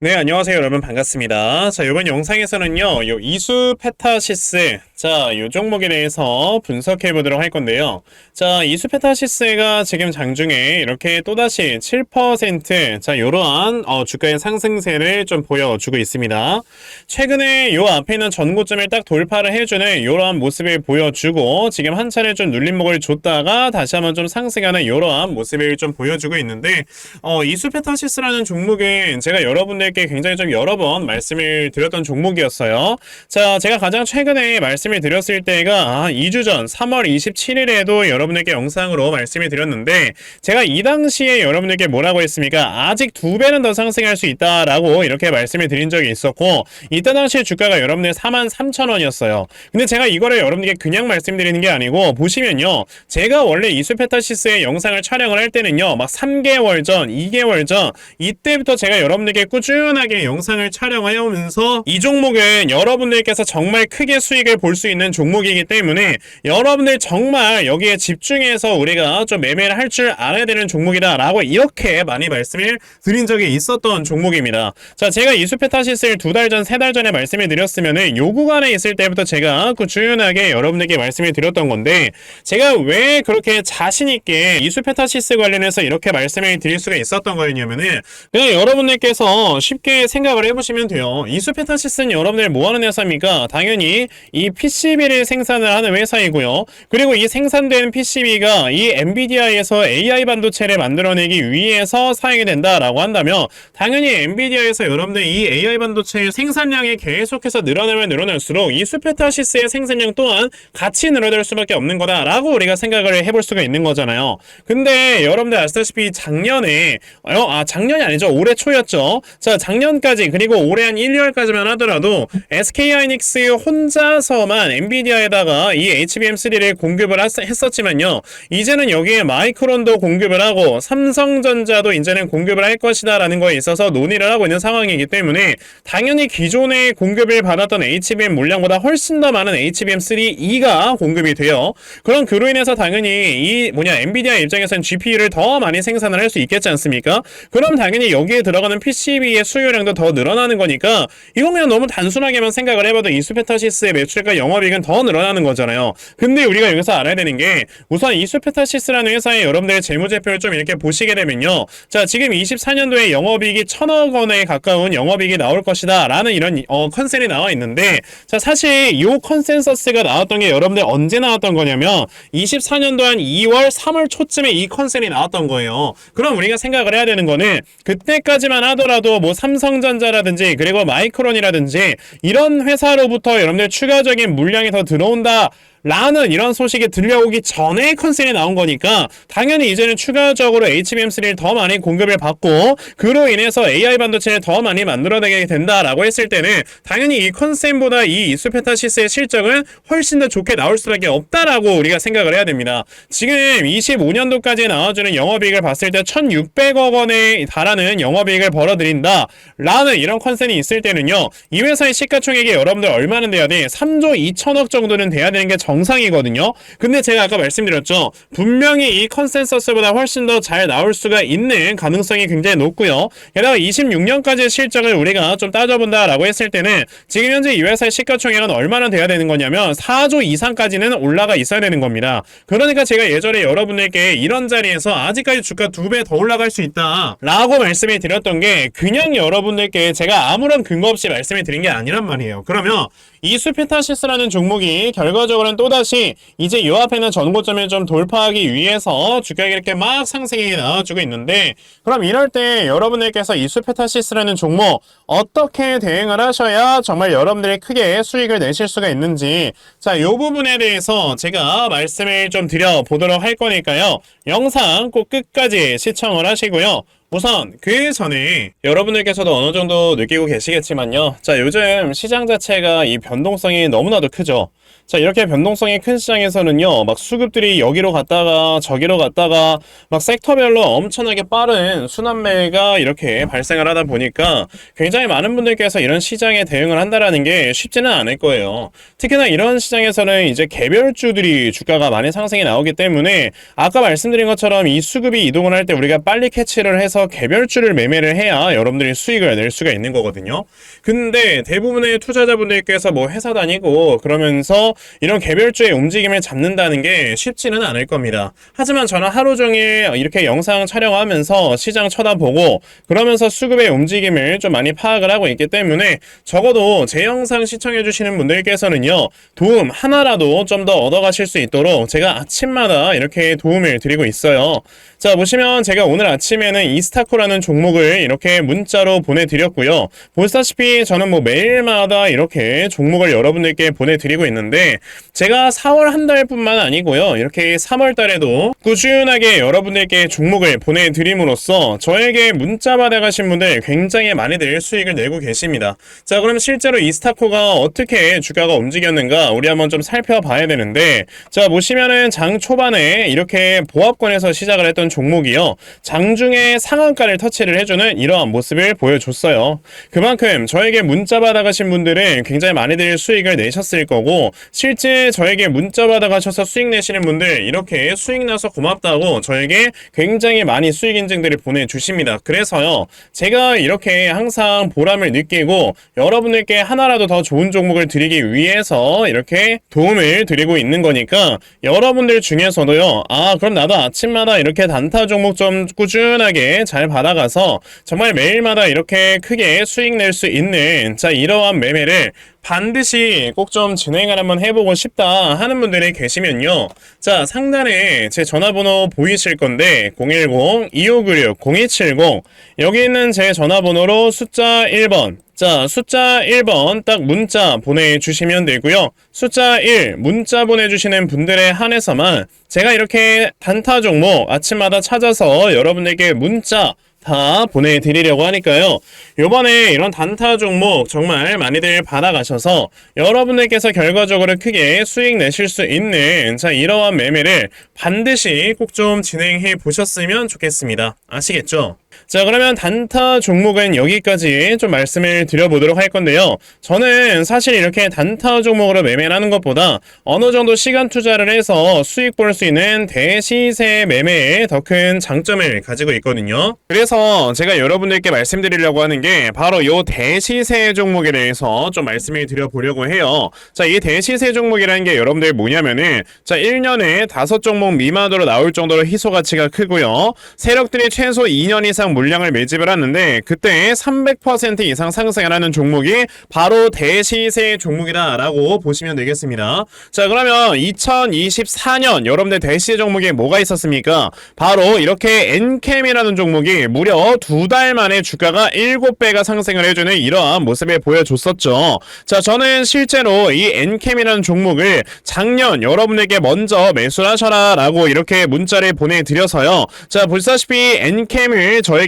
네, 안녕하세요, 여러분. 반갑습니다. 자, 이번 영상에서는요, 요 이수 페타시스, 자, 요 종목에 대해서 분석해 보도록 할 건데요. 자, 이수 페타시스가 지금 장중에 이렇게 또다시 7%, 자, 요러한 어, 주가의 상승세를 좀 보여주고 있습니다. 최근에 요 앞에 있는 전고점을 딱 돌파를 해주는 요러한 모습을 보여주고, 지금 한 차례 좀 눌림목을 줬다가 다시 한번 좀 상승하는 요러한 모습을 좀 보여주고 있는데, 어, 이수 페타시스라는 종목은 제가 여러분들 여러분들께 굉장히 좀 여러 번 말씀을 드렸던 종목이었어요. 자, 제가 가장 최근에 말씀을 드렸을 때가 2주 전 3월 27일에도 여러분에게 영상으로 말씀을 드렸는데 제가 이 당시에 여러분에게 뭐라고 했습니까? 아직 두 배는 더 상승할 수 있다라고 이렇게 말씀을 드린 적이 있었고 이때 당시에 주가가 여러분들 4만 3천 원이었어요. 근데 제가 이거를 여러분에게 그냥 말씀드리는 게 아니고 보시면요. 제가 원래 이수페타시스의 영상을 촬영을 할 때는요. 막 3개월 전, 2개월 전 이때부터 제가 여러분에게 꾸준히 꾸준하게 영상을 촬영하면서 이 종목은 여러분들께서 정말 크게 수익을 볼 수 있는 종목이기 때문에 여러분들 정말 여기에 집중해서 우리가 좀 매매를 할 줄 알아야 되는 종목이다 라고 이렇게 많이 말씀을 드린 적이 있었던 종목입니다. 자 제가 이수페타시스를 두 달 전, 세 달 전에 말씀을 드렸으면은 요 구간에 있을 때부터 제가 꾸준하게 여러분들께 말씀을 드렸던 건데 제가 왜 그렇게 자신있게 이수페타시스 관련해서 이렇게 말씀을 드릴 수가 있었던 거였냐면은 그냥 여러분들께서 쉽게 생각을 해보시면 돼요. 이수페타시스는 여러분들 뭐하는 회사입니까? 당연히 이 PCB를 생산을 하는 회사이고요. 그리고 이 생산된 PCB가 이 엔비디아에서 AI 반도체를 만들어내기 위해서 사용이 된다라고 한다면 당연히 엔비디아에서 여러분들 이 AI 반도체의 생산량이 계속해서 늘어나면 늘어날수록 이수페타시스의 생산량 또한 같이 늘어날 수밖에 없는 거다라고 우리가 생각을 해볼 수가 있는 거잖아요. 근데 여러분들 아시다시피 작년에 어, 아 작년이 아니죠 올해 초였죠. 자 작년까지 그리고 올해 한 1, 2월까지만 하더라도 SK하이닉스 혼자서만 엔비디아에다가 이 HBM3를 공급을 했었지만요. 이제는 여기에 마이크론도 공급을 하고 삼성전자도 이제는 공급을 할 것이다 라는 거에 있어서 논의를 하고 있는 상황이기 때문에 당연히 기존에 공급을 받았던 HBM 물량보다 훨씬 더 많은 HBM3E가 공급이 돼요. 그럼 그로 인해서 당연히 이 뭐냐 엔비디아 입장에서는 GPU를 더 많이 생산을 할 수 있겠지 않습니까? 그럼 당연히 여기에 들어가는 PCB의 수요량도 더 늘어나는 거니까 이건 그냥 너무 단순하게만 생각을 해봐도 이수페타시스의 매출과 영업이익은 더 늘어나는 거잖아요. 근데 우리가 여기서 알아야 되는 게 우선 이수페타시스라는 회사의 여러분들의 재무제표를 좀 이렇게 보시게 되면요. 자 지금 24년도에 영업이익이 천억 원에 가까운 영업이익이 나올 것이다 라는 이런 어, 컨셉이 나와 있는데 자 사실 이 컨센서스가 나왔던 게 여러분들 언제 나왔던 거냐면 24년도 한 2월 3월 초쯤에 이 컨셉이 나왔던 거예요. 그럼 우리가 생각을 해야 되는 거는 그때까지만 하더라도 뭐 삼성전자라든지 그리고 마이크론이라든지 이런 회사로부터 여러분들 추가적인 물량이 더 들어온다 라는 이런 소식이 들려오기 전에 컨셉이 나온 거니까 당연히 이제는 추가적으로 HBM3를 더 많이 공급을 받고 그로 인해서 AI 반도체를 더 많이 만들어내게 된다라고 했을 때는 당연히 이 컨셉보다 이 이수페타시스의 실적은 훨씬 더 좋게 나올 수밖에 없다라고 우리가 생각을 해야 됩니다. 지금 25년도까지 나와주는 영업이익을 봤을 때 1,600억 원에 달하는 영업이익을 벌어들인다 라는 이런 컨셉이 있을 때는요 이 회사의 시가총액이 여러분들 얼마나 돼야 돼? 3조 2천억 정도는 돼야 되는 게 정상이거든요. 근데 제가 아까 말씀드렸죠. 분명히 이 컨센서스보다 훨씬 더 잘 나올 수가 있는 가능성이 굉장히 높고요. 게다가 26년까지 실적을 우리가 좀 따져본다라고 했을 때는 지금 현재 이 회사의 시가총액은 얼마나 돼야 되는 거냐면 4조 이상까지는 올라가 있어야 되는 겁니다. 그러니까 제가 예전에 여러분들께 이런 자리에서 아직까지 주가 두 배 더 올라갈 수 있다 라고 말씀을 드렸던 게 그냥 여러분들께 제가 아무런 근거 없이 말씀을 드린 게 아니란 말이에요. 그러면 이 수페타시스라는 종목이 결과적으로는 또다시 이제 요 앞에는 전고점을 좀 돌파하기 위해서 주가가 이렇게 막 상승이 나와주고 있는데 그럼 이럴 때 여러분들께서 이 수페타시스라는 종목 어떻게 대응을 하셔야 정말 여러분들이 크게 수익을 내실 수가 있는지 자 요 부분에 대해서 제가 말씀을 좀 드려보도록 할 거니까요. 영상 꼭 끝까지 시청을 하시고요 우선 그 전에 여러분들께서도 어느 정도 느끼고 계시겠지만요. 자, 요즘 시장 자체가 이 변동성이 너무나도 크죠. 자, 이렇게 변동성이 큰 시장에서는요, 막 수급들이 여기로 갔다가 저기로 갔다가 막 섹터별로 엄청나게 빠른 순환매가 이렇게 발생을 하다 보니까 굉장히 많은 분들께서 이런 시장에 대응을 한다라는 게 쉽지는 않을 거예요. 특히나 이런 시장에서는 이제 개별주들이 주가가 많이 상승이 나오기 때문에 아까 말씀드린 것처럼 이 수급이 이동을 할 때 우리가 빨리 캐치를 해서 개별주를 매매를 해야 여러분들이 수익을 낼 수가 있는 거거든요. 근데 대부분의 투자자분들께서 뭐 회사 다니고 그러면서 이런 개별주의 움직임을 잡는다는 게 쉽지는 않을 겁니다. 하지만 저는 하루 종일 이렇게 영상 촬영하면서 시장 쳐다보고 그러면서 수급의 움직임을 좀 많이 파악을 하고 있기 때문에 적어도 제 영상 시청해 주시는 분들께서는요 도움 하나라도 좀 더 얻어가실 수 있도록 제가 아침마다 이렇게 도움을 드리고 있어요. 자 보시면 제가 오늘 아침에는 이스타코라는 종목을 이렇게 문자로 보내드렸고요. 보시다시피 저는 뭐 매일마다 이렇게 종목을 여러분들께 보내드리고 있는데 제가 4월 한 달뿐만 아니고요. 이렇게 3월 달에도 꾸준하게 여러분들께 종목을 보내드림으로써 저에게 문자 받아가신 분들 굉장히 많이들 수익을 내고 계십니다. 자 그럼 실제로 이스타코가 어떻게 주가가 움직였는가 우리 한번 좀 살펴봐야 되는데 자 보시면은 장 초반에 이렇게 보합권에서 시작을 했던 종목이요. 장중에 상한가를 터치를 해주는 이러한 모습을 보여줬어요. 그만큼 저에게 문자 받아가신 분들은 굉장히 많이들 수익을 내셨을 거고 실제 저에게 문자 받아가셔서 수익 내시는 분들 이렇게 수익 나서 고맙다고 저에게 굉장히 많이 수익 인증들을 보내주십니다. 그래서요 제가 이렇게 항상 보람을 느끼고 여러분들께 하나라도 더 좋은 종목을 드리기 위해서 이렇게 도움을 드리고 있는 거니까 여러분들 중에서도요 아 그럼 나도 아침마다 이렇게 단타 종목 좀 꾸준하게 잘 받아가서 정말 매일마다 이렇게 크게 수익 낼 수 있는 자 이러한 매매를 반드시 꼭 좀 진행을 한번 해보고 싶다 하는 분들이 계시면요. 자, 상단에 제 전화번호 보이실 건데, 010-2596-0270. 여기 있는 제 전화번호로 숫자 1번. 자, 숫자 1번 딱 문자 보내주시면 되고요. 숫자 1 문자 보내주시는 분들에 한해서만 제가 이렇게 단타 종목 아침마다 찾아서 여러분들께 문자 다 보내드리려고 하니까요. 요번에 이런 단타 종목 정말 많이들 받아가셔서 여러분들께서 결과적으로 크게 수익 내실 수 있는 자 이러한 매매를 반드시 꼭 좀 진행해 보셨으면 좋겠습니다. 아시겠죠? 자 그러면 단타 종목은 여기까지 좀 말씀을 드려보도록 할 건데요. 저는 사실 이렇게 단타 종목으로 매매를 하는 것보다 어느 정도 시간 투자를 해서 수익 볼 수 있는 대시세 매매에 더 큰 장점을 가지고 있거든요. 그래서 제가 여러분들께 말씀드리려고 하는 게 바로 요 대시세 종목에 대해서 좀 말씀을 드려보려고 해요. 자, 이 대시세 종목이라는 게 여러분들 뭐냐면은 자, 1년에 다섯 종목 미만으로 나올 정도로 희소 가치가 크고요. 세력들이 최소 2년 이상 물량을 매집을 하는데 그때 300% 이상 상승을 하는 종목이 바로 대시세 종목이다라고 보시면 되겠습니다. 자, 그러면 2024년 여러분들 대시세 종목에 뭐가 있었습니까? 바로 이렇게 엔캠이라는 종목이 무려 두 달 만에 주가가 7배가 상승을 해주는 이러한 모습을 보여줬었죠. 자, 저는 실제로 이 엔캠이라는 종목을 작년 여러분에게 먼저 매수하셔라 라고 이렇게 문자를 보내드려서요. 자, 보시다시피 엔캠을 저에게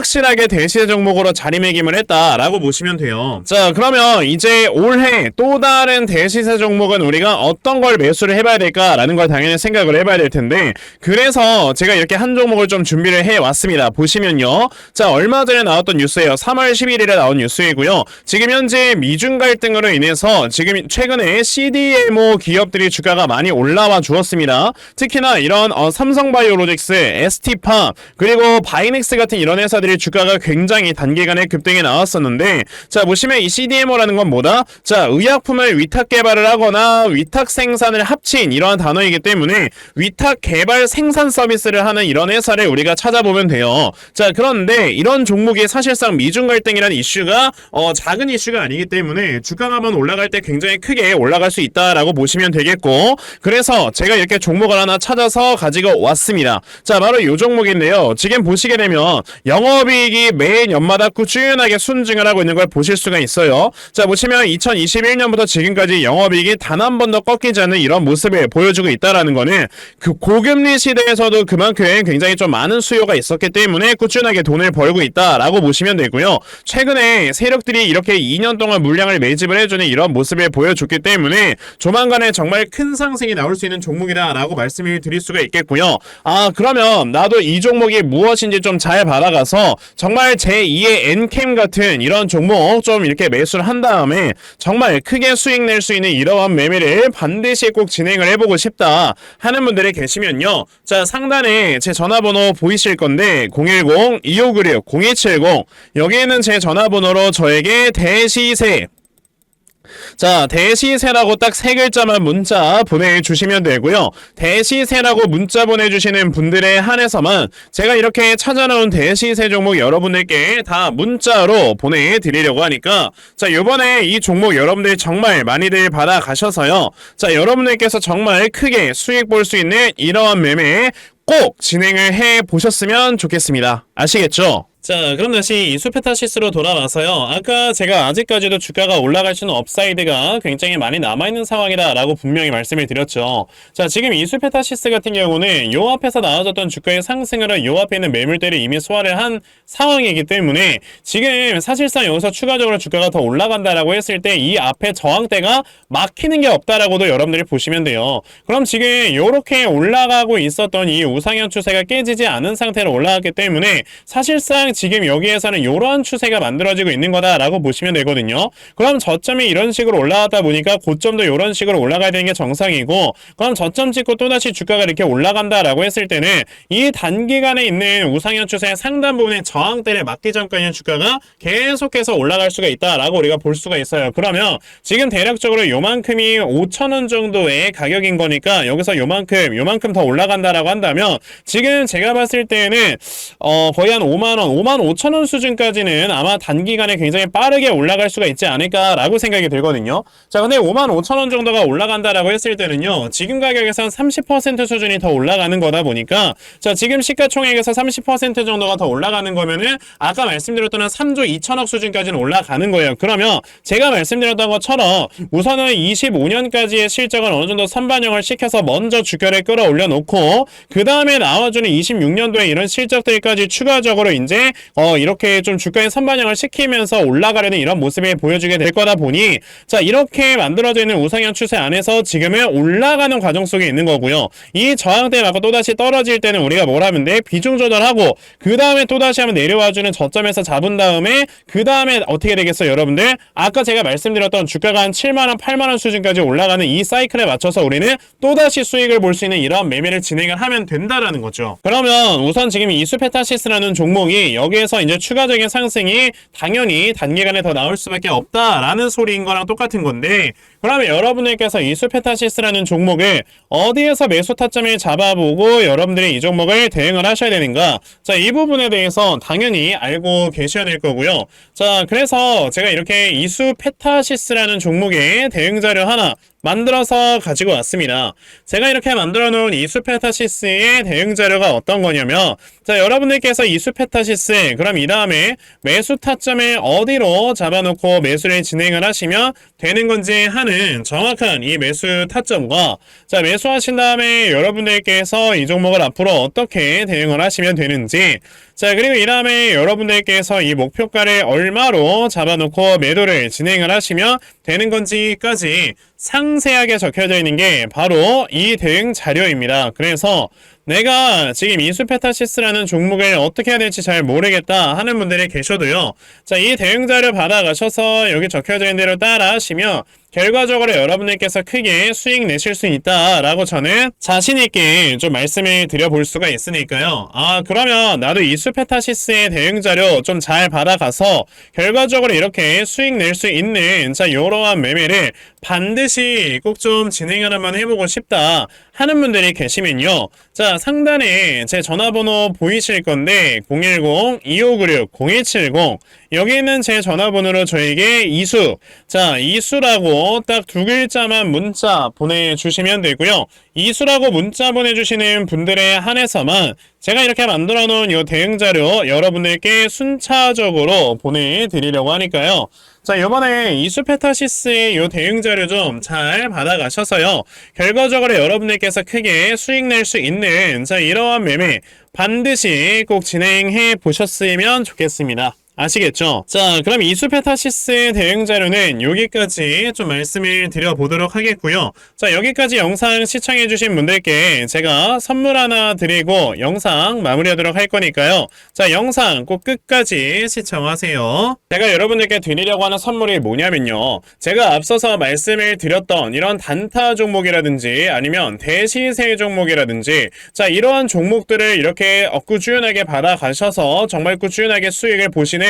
확실하게 대시세 종목으로 자리매김을 했다라고 보시면 돼요. 자, 그러면 이제 올해 또 다른 대시세 종목은 우리가 어떤 걸 매수를 해봐야 될까라는 걸 당연히 생각을 해봐야 될 텐데 그래서 제가 이렇게 한 종목을 좀 준비를 해 왔습니다. 보시면요. 자, 얼마 전에 나왔던 뉴스예요. 3월 11일에 나온 뉴스이고요. 지금 현재 미중 갈등으로 인해서 지금 최근에 CDMO 기업들이 주가가 많이 올라와 주었습니다. 특히나 이런 어, 삼성바이오로직스, ST팜 그리고 바이넥스 같은 이런 회사들이 종목들이 주가가 굉장히 단기간에 급등이 나왔었는데 자 보시면 이 CDMO라는 건 뭐다? 자 의약품을 위탁 개발을 하거나 위탁 생산을 합친 이러한 단어이기 때문에 위탁 개발 생산 서비스를 하는 이런 회사를 우리가 찾아보면 돼요. 자 그런데 이런 종목이 사실상 미중 갈등이라는 이슈가 어, 작은 이슈가 아니기 때문에 주가가 한번 올라갈 때 굉장히 크게 올라갈 수 있다라고 보시면 되겠고 그래서 제가 이렇게 종목을 하나 찾아서 가지고 왔습니다. 자 바로 이 종목인데요. 지금 보시게 되면 영 업이익이 매년 연마다 꾸준하게 순증을 하고 있는 걸 보실 수가 있어요. 자 보시면 2021년부터 지금까지 영업이익이 단 한 번도 꺾이지 않는 이런 모습을 보여주고 있다라는 거는 그 고금리 시대에서도 그만큼 굉장히 좀 많은 수요가 있었기 때문에 꾸준하게 돈을 벌고 있다라고 보시면 되고요. 최근에 세력들이 이렇게 2년 동안 물량을 매집을 해주는 이런 모습을 보여줬기 때문에 조만간에 정말 큰 상승이 나올 수 있는 종목이다라고 말씀을 드릴 수가 있겠고요. 아 그러면 나도 이 종목이 무엇인지 좀 잘 받아가서 정말 제2의 엔캠 같은 이런 종목 좀 이렇게 매수를 한 다음에 정말 크게 수익 낼 수 있는 이러한 매매를 반드시 꼭 진행을 해보고 싶다 하는 분들이 계시면요. 자 상단에 제 전화번호 보이실 건데 010-2596-0270 여기에는 제 전화번호로 저에게 대시세 자, 대시세라고 딱 세 글자만 문자 보내주시면 되고요. 대시세라고 문자 보내주시는 분들에 한해서만 제가 이렇게 찾아놓은 대시세 종목 여러분들께 다 문자로 보내드리려고 하니까 자, 요번에 이 종목 여러분들 정말 많이들 받아가셔서요. 자, 여러분들께서 정말 크게 수익 볼 수 있는 이러한 매매 꼭 진행을 해 보셨으면 좋겠습니다. 아시겠죠? 자, 그럼 다시 이수페타시스로 돌아와서요. 아까 제가 아직까지도 주가가 올라갈 수는 업사이드가 굉장히 많이 남아있는 상황이다 라고 분명히 말씀을 드렸죠. 자, 지금 이수페타시스 같은 경우는 요 앞에서 나와줬던 주가의 상승으로 요 앞에 있는 매물대를 이미 소화를 한 상황이기 때문에 지금 사실상 여기서 추가적으로 주가가 더 올라간다라고 했을 때 이 앞에 저항대가 막히는 게 없다라고도 여러분들이 보시면 돼요. 그럼 지금 요렇게 올라가고 있었던 이 우상향 추세가 깨지지 않은 상태로 올라갔기 때문에 사실상 지금 여기에서는 이러한 추세가 만들어지고 있는 거다라고 보시면 되거든요. 그럼 저점이 이런 식으로 올라가다 보니까 고점도 이런 식으로 올라가야 되는 게 정상이고 그럼 저점 찍고 또다시 주가가 이렇게 올라간다라고 했을 때는 이 단기간에 있는 우상향 추세의 상단 부분에 저항대를 맞기 전까지는 주가가 계속해서 올라갈 수가 있다라고 우리가 볼 수가 있어요. 그러면 지금 대략적으로 요만큼이 5천원 정도의 가격인 거니까 여기서 요만큼 요만큼 더 올라간다라고 한다면 지금 제가 봤을 때는 어 거의 한 5만원 5만 5천 원 수준까지는 아마 단기간에 굉장히 빠르게 올라갈 수가 있지 않을까라고 생각이 들거든요. 자, 근데 5만 5천 원 정도가 올라간다라고 했을 때는요. 지금 가격에서 한 30% 수준이 더 올라가는 거다 보니까 자, 지금 시가총액에서 30% 정도가 더 올라가는 거면은 아까 말씀드렸던 한 3조 2천억 수준까지는 올라가는 거예요. 그러면 제가 말씀드렸던 것처럼 우선은 25년까지의 실적을 어느 정도 선반영을 시켜서 먼저 주가를 끌어올려 놓고 그 다음에 나와주는 26년도에 이런 실적들까지 추가적으로 이제 어 이렇게 좀 주가의 선반영을 시키면서 올라가려는 이런 모습을 보여주게 될 거다 보니 자 이렇게 만들어져 있는 우상향 추세 안에서 지금은 올라가는 과정 속에 있는 거고요. 이 저항대 맞고 또다시 떨어질 때는 우리가 뭘 하면 돼? 비중 조절하고 그 다음에 또다시 한번 내려와주는 저점에서 잡은 다음에 그 다음에 어떻게 되겠어요 여러분들? 아까 제가 말씀드렸던 주가가 한 7만원 8만원 수준까지 올라가는 이 사이클에 맞춰서 우리는 또다시 수익을 볼 수 있는 이러한 매매를 진행을 하면 된다라는 거죠. 그러면 우선 지금 이수페타시스라는 종목이 여기에서 이제 추가적인 상승이 당연히 단기간에 더 나올 수밖에 없다라는 소리인 거랑 똑같은 건데 그러면 여러분들께서 이 수페타시스라는 종목을 어디에서 매수 타점을 잡아보고 여러분들이 이 종목을 대응을 하셔야 되는가? 자 이 부분에 대해서 당연히 알고 계셔야 될 거고요. 자 그래서 제가 이렇게 이수페타시스라는 종목의 대응 자료 하나 만들어서 가지고 왔습니다. 제가 이렇게 만들어 놓은 이수페타시스의 대응 자료가 어떤 거냐면 자 여러분들께서 이수페타시스 그럼 이 다음에 매수 타점을 어디로 잡아놓고 매수를 진행을 하시면 되는 건지 하는 정확한 이 매수 타점과 자 매수하신 다음에 여러분들께서 이 종목을 앞으로 어떻게 대응을 하시면 되는지 자 그리고 이 다음에 여러분들께서 이 목표가를 얼마로 잡아놓고 매도를 진행을 하시면 되는 건지까지 상세하게 적혀져 있는 게 바로 이 대응 자료입니다. 그래서 내가 지금 이수페타시스라는 종목을 어떻게 해야 될지 잘 모르겠다 하는 분들이 계셔도요. 자, 이 대응 자료 받아가셔서 여기 적혀져 있는 대로 따라 하시면 결과적으로 여러분들께서 크게 수익 내실 수 있다라고 저는 자신있게 좀 말씀을 드려볼 수가 있으니까요. 아, 그러면 나도 이수페타시스의 대응 자료 좀 잘 받아가서 결과적으로 이렇게 수익 낼 수 있는 자, 이러한 매매를 반드시 꼭 좀 진행을 한번 해보고 싶다 하는 분들이 계시면요. 자, 상단에 제 전화번호 보이실 건데 010-2596-0170 여기는 제 전화번호로 저에게 이수 자, 이수라고 딱 두 글자만 문자 보내주시면 되고요. 이수라고 문자 보내주시는 분들에 한해서만 제가 이렇게 만들어 놓은 이 대응 자료 여러분들께 순차적으로 보내드리려고 하니까요. 자, 이번에 이수페타시스의 이 대응 자료 좀 잘 받아가셔서요. 결과적으로 여러분들께서 크게 수익 낼 수 있는 자, 이러한 매매 반드시 꼭 진행해 보셨으면 좋겠습니다. 아시겠죠? 자, 그럼 이수페타시스의 대응 자료는 여기까지 좀 말씀을 드려보도록 하겠고요. 자, 여기까지 영상 시청해주신 분들께 제가 선물 하나 드리고 영상 마무리하도록 할 거니까요. 자, 영상 꼭 끝까지 시청하세요. 제가 여러분들께 드리려고 하는 선물이 뭐냐면요. 제가 앞서서 말씀을 드렸던 이런 단타 종목이라든지 아니면 대시세 종목이라든지 자, 이러한 종목들을 이렇게 꾸준하게 받아가셔서 정말 꾸준하게 수익을 보시는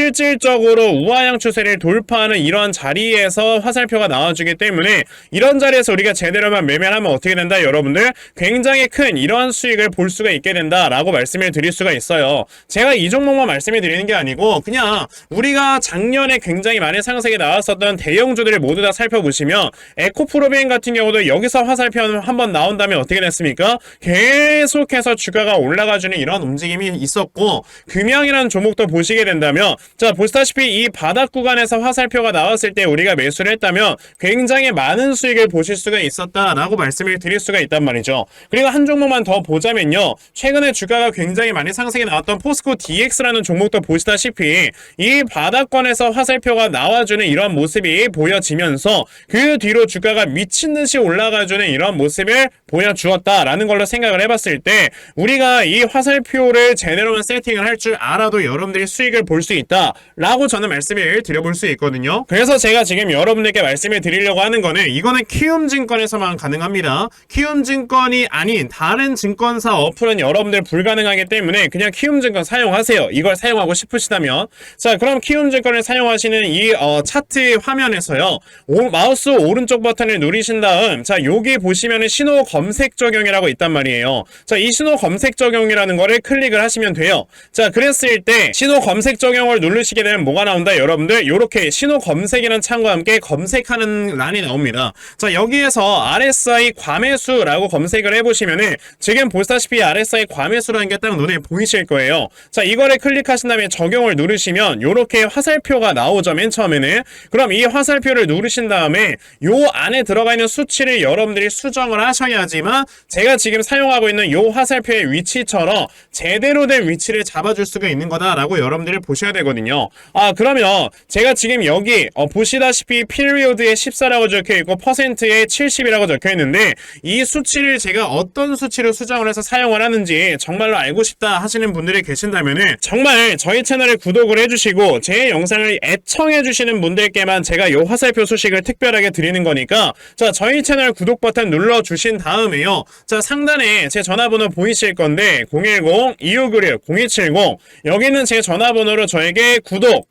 실질적으로 우하향 추세를 돌파하는 이런 자리에서 화살표가 나와주기 때문에 이런 자리에서 우리가 제대로만 매매를 하면 어떻게 된다 여러분들 굉장히 큰 이러한 수익을 볼 수가 있게 된다라고 말씀을 드릴 수가 있어요 제가 이 종목만 말씀을 드리는 게 아니고 그냥 우리가 작년에 굉장히 많은 상승이 나왔었던 대형주들을 모두 다 살펴보시면 에코프로비엔 같은 경우도 여기서 화살표 한번 나온다면 어떻게 됐습니까? 계속해서 주가가 올라가주는 이런 움직임이 있었고 금양이라는 종목도 보시게 된다면 자 보시다시피 이 바닥 구간에서 화살표가 나왔을 때 우리가 매수를 했다면 굉장히 많은 수익을 보실 수가 있었다라고 말씀을 드릴 수가 있단 말이죠. 그리고 한 종목만 더 보자면요. 최근에 주가가 굉장히 많이 상승이 나왔던 포스코 DX라는 종목도 보시다시피 이 바닥권에서 화살표가 나와주는 이런 모습이 보여지면서 그 뒤로 주가가 미친 듯이 올라가주는 이런 모습을 보여주었다라는 걸로 생각을 해봤을 때 우리가 이 화살표를 제대로만 세팅을 할 줄 알아도 여러분들이 수익을 볼 수 있다 라고 저는 말씀을 드려볼 수 있거든요. 그래서 제가 지금 여러분들께 말씀을 드리려고 하는 거는 이거는 키움증권에서만 가능합니다. 키움증권이 아닌 다른 증권사 어플은 여러분들 불가능하기 때문에 그냥 키움증권 사용하세요. 이걸 사용하고 싶으시다면 자 그럼 키움증권을 사용하시는 이 어, 차트 화면에서요 오, 마우스 오른쪽 버튼을 누르신 다음 자 여기 보시면은 신호 검색 적용이라고 있단 말이에요. 자 이 신호 검색 적용이라는 거를 클릭을 하시면 돼요. 자 그랬을 때 신호 검색 적용을 누르 누르시게 되면 뭐가 나온다? 여러분들 요렇게 신호 검색이라는 창과 함께 검색하는 란이 나옵니다. 자 여기에서 RSI 과매수라고 검색을 해보시면은 지금 보시다시피 RSI 과매수라는 게 딱 눈에 보이실 거예요. 자 이거를 클릭하신 다음에 적용을 누르시면 요렇게 화살표가 나오죠 맨 처음에는. 그럼 이 화살표를 누르신 다음에 요 안에 들어가 있는 수치를 여러분들이 수정을 하셔야지만 제가 지금 사용하고 있는 요 화살표의 위치처럼 제대로 된 위치를 잡아줄 수가 있는 거다라고 여러분들이 보셔야 되거든요. 아 그러면 제가 지금 여기 어, 보시다시피 피리오드에 14라고 적혀 있고 퍼센트에 70이라고 적혀 있는데 이 수치를 제가 어떤 수치로 수정을 해서 사용을 하는지 정말로 알고 싶다 하시는 분들이 계신다면은 정말 저희 채널에 구독을 해주시고 제 영상을 애청해 주시는 분들께만 제가 요 화살표 소식을 특별하게 드리는 거니까 자 저희 채널 구독 버튼 눌러 주신 다음에요. 자 상단에 제 전화번호 보이실 건데 010-2596-0270 여기는 제 전화번호로 저에게 구독